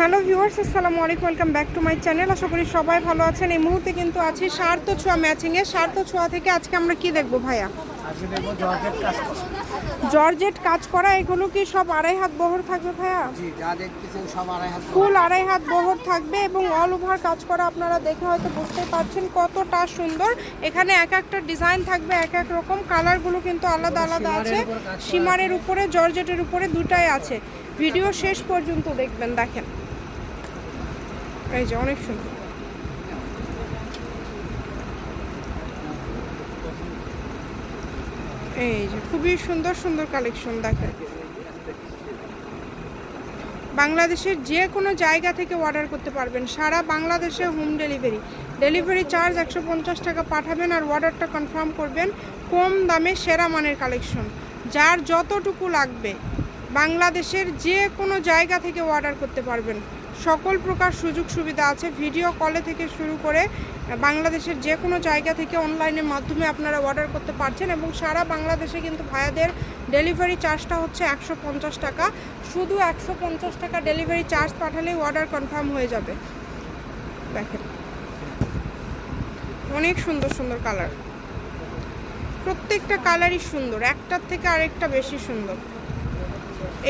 Hello viewers আসসালামু আলাইকুম welcome back to my channel. আশা করি সবাই ভালো আছেন। এই মুহূর্তে কিন্তু আছি সার্থ ছোঁয়া ম্যাচিংয়ে সার্থ ছোঁয়া থেকে আজকে আমরা কি দেখব ভাইয়া? আজকে দেখব জর্জেট কাজ করা। জর্জেট কাজ করা এগুলো কি সব আড়াই হাত বহর থাকবে ভাইয়া? জি যা দেখতেছেন সব আড়াই হাত ফুল আড়াই হাত বহর থাকবে এবং অল ওভার কাজ করা আপনারা দেখে হয়তো বুঝতে পারছেন কতটা সুন্দর। এখানে এক একটা ডিজাইন থাকবে এক এক রকম। কালারগুলো কিন্তু আলাদা আলাদা আছে। সীমারের উপরে জর্জেটের উপরে দুটাই আছে। ভিডিও শেষ পর্যন্ত দেখবেন দেখেন। এই যে অনেক সুন্দর। এই যে খুবই সুন্দর সুন্দর কালেকশন দেখেন। বাংলাদেশের যে কোনো জায়গা থেকে অর্ডার করতে পারবেন। সারা বাংলাদেশে হোম ডেলিভারি ডেলিভারি চার্জ একশো পঞ্চাশ টাকা পাঠাবেন আর অর্ডারটা কনফার্ম করবেন। কম দামে সেরা মানের কালেকশন যার যতটুকু লাগবে। বাংলাদেশের যে কোনো জায়গা থেকে অর্ডার করতে পারবেন। সকল প্রকার সুযোগ সুবিধা আছে। ভিডিও কলে থেকে শুরু করে, বাংলাদেশের যে কোনো জায়গা থেকে অনলাইনের মাধ্যমে আপনারা অর্ডার করতে পারছেন এবং সারা বাংলাদেশে কিন্তু ভাইয়াদের ডেলিভারি চার্জটা হচ্ছে একশো পঞ্চাশ টাকা। শুধু একশো পঞ্চাশ টাকা ডেলিভারি চার্জ পাঠালেই অর্ডার কনফার্ম হয়ে যাবে। দেখেন। অনেক সুন্দর সুন্দর কালার প্রত্যেকটা কালারই সুন্দর। একটার থেকে আরেকটা বেশি সুন্দর।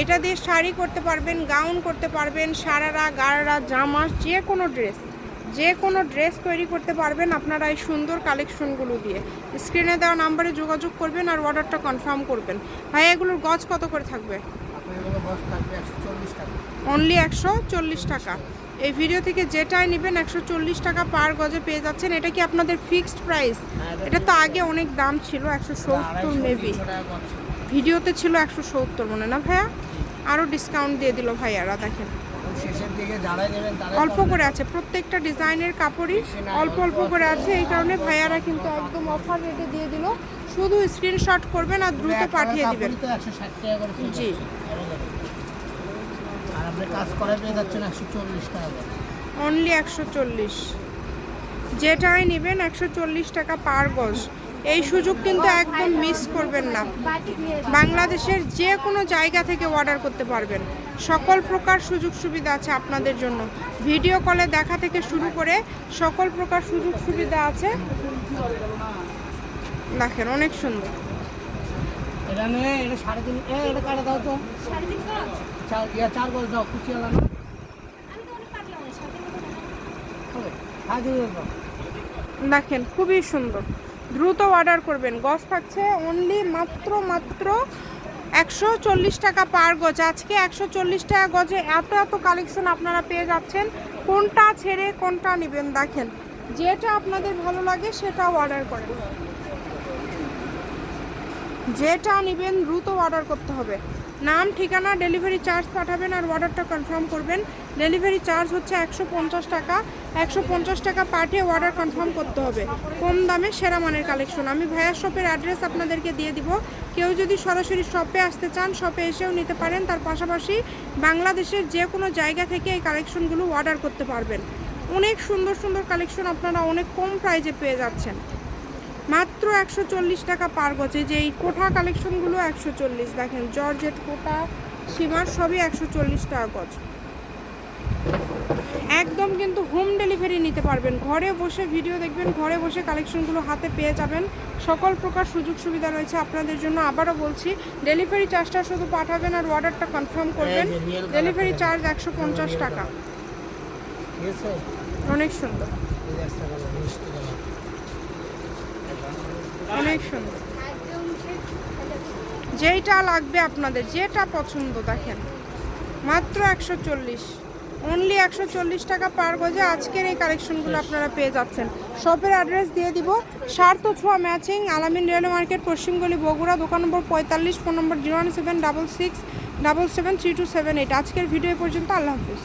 এটা দিয়ে শাড়ি করতে পারবেন গাউন করতে পারবেন সারারা গাড়রা জামা যে কোনো ড্রেস যে কোনো ড্রেস তৈরি করতে পারবেন আপনারা এই সুন্দর কালেকশনগুলো দিয়ে। স্ক্রিনে দেওয়া নাম্বারে যোগাযোগ করবেন আর অর্ডারটা কনফার্ম করবেন। ভাই এগুলোর গজ কত করে থাকবে? অনলি একশো চল্লিশ টাকা। এই ভিডিও থেকে যেটাই নেবেন একশো চল্লিশ টাকা পার গজে পেয়ে যাচ্ছেন। এটা কি আপনাদের ফিক্সড প্রাইস এটা তো আগে অনেক দাম ছিল একশো সত্তর মেবি ভিডিওতে ছিল একশো সত্তর মনে না ভাইয়া? আরও ডিসকাউন্ট দিয়ে দিল ভাইয়ারা দেখেন অল্প করে আছে প্রত্যেকটা ডিজাইনের কাপড়ই অল্প অল্প করে আছে। এই কারণে ভাইয়ারা কিন্তু একদম অফার রেটে দিয়ে দিল। শুধু স্ক্রিনশট করবেন আর দ্রুত পাঠিয়ে দিবেন। জি। পাচ্ছেন। আর আপনি কাজ করে পেয়ে যাচ্ছেন একশো চল্লিশ টাকা অনলি একশো চল্লিশ। যেটাই নেবেন একশো চল্লিশ টাকা পার গজ। এই সুযোগ কিন্তু একদম মিস করবেন না। বাংলাদেশের যে কোনো জায়গা থেকে অর্ডার করতে পারবেন। সকল প্রকার সুযোগ সুবিধা আছে আপনাদের জন্য। ভিডিও কলে দেখা থেকে শুরু করে সকল প্রকার সুযোগ সুবিধা আছে। দেখেন অনেক সুন্দর। এটা নিয়ে এটা সাড়ে তিন এটা কাটা দাও তো। চার চার গজ দাও কুচি আলা না হবে। দিয়ে দাও। দেখেন খুবই সুন্দর। দ্রুত অর্ডার করবেন। গজ থাকছে অনলি মাত্র মাত্র একশো চল্লিশ টাকা পার গজ। আজকে একশো চল্লিশ টাকা গজে এত এত কালেকশন আপনারা পেয়ে যাচ্ছেন। কোনটা ছেড়ে, কোনটা নেবেন দেখেন। যেটা আপনাদের ভালো লাগে সেটা অর্ডার করেন। যেটা নেবেন দ্রুত অর্ডার করতে হবে। নাম, ঠিকানা ডেলিভারি চার্জ পাঠাবেন আর অর্ডারটা কনফার্ম করবেন। ডেলিভারি চার্জ হচ্ছে একশো পঞ্চাশ টাকা। একশো পঞ্চাশ টাকা পাঠিয়ে অর্ডার কনফার্ম করতে হবে। কম দামে সেরা মানের কালেকশন আমি ভাইয়ার শপের অ্যাড্রেস আপনাদেরকে দিয়ে দিব। কেউ যদি সরাসরি শপে আসতে চান শপে এসেও নিতে পারেন। তার পাশাপাশি বাংলাদেশের যে কোনো জায়গা থেকে এই কালেকশনগুলো অর্ডার করতে পারবেন। অনেক সুন্দর সুন্দর কালেকশন আপনারা অনেক কম প্রাইজে পেয়ে যাচ্ছেন। মাত্র একশো চল্লিশ টাকা পার গছে যে এই কোঠা কালেকশনগুলো একশো চল্লিশ। দেখেন জর্জেট কোটা সীমার সবই একশো চল্লিশ টাকা গজ। একদম কিন্তু হোম ডেলিভারি নিতে পারবেন। ঘরে বসে ভিডিও দেখবেন ঘরে বসে কালেকশনগুলো হাতে পেয়ে যাবেন। সকল প্রকার সুযোগ সুবিধা রয়েছে আপনাদের জন্য। আবারও বলছি ডেলিভারি চার্জটা শুধু পাঠাবেন আর অর্ডারটা কনফার্ম করবেন। এই যে real colour ডেলিভারি চার্জ একশো পঞ্চাশ টাকা। অনেক সুন্দর এই যে একটা কালার মিষ্টি কালার অনেক সুন্দর যেইটা লাগবে আপনাদের যেটা পছন্দ দেখেন। মাত্র একশো চল্লিশ। অনলি একশো চল্লিশ টাকা পার গজে আজকের এই কালেকশনগুলো আপনারা পেয়ে যাচ্ছেন। শপের অ্যাড্রেস দিয়ে দিব সার্থ ছোঁয়া ম্যাচিং আলামিন রেলওয়ে মার্কেট পশ্চিমগলি বগুড়া দোকান নম্বর পঁয়তাল্লিশ phone number zero one seven double six double seven three two seven eight আজকের ভিডিও পর্যন্ত আল্লাহ হাফিজ।